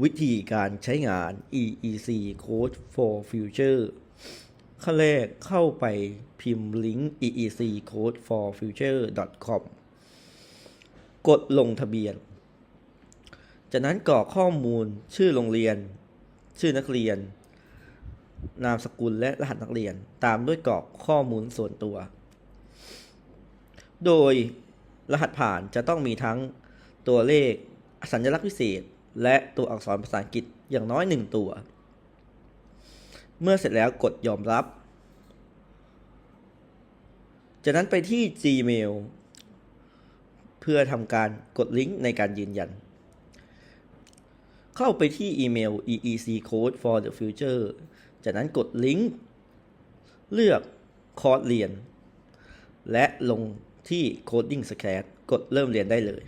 วิธีการใช้งาน EEC Code for Future ขั้นแรกเข้าไปพิมพ์ลิงก์ EEC Code for Future com กดลงทะเบียน จากนั้นกรอกข้อมูลชื่อโรงเรียน ชื่อนักเรียน นามสกุลและรหัสนักเรียน ตามด้วยกรอกข้อมูลส่วนตัว โดยรหัสผ่านจะต้องมีทั้งตัวเลขสัญลักษณ์พิเศษ และตัวอักษรภาษาอังกฤษอย่างน้อยหนึ่งตัว เมื่อเสร็จแล้วกดยอมรับ จากนั้นไปที่ Gmail เพื่อทำการกดลิงก์ในการยืนยัน เข้าไปที่อีเมล EEC Code for the Future จากนั้นกดลิงก์เลือกคอร์สเรียน และลงที่ Coding Scratch กดเริ่มเรียนได้เลย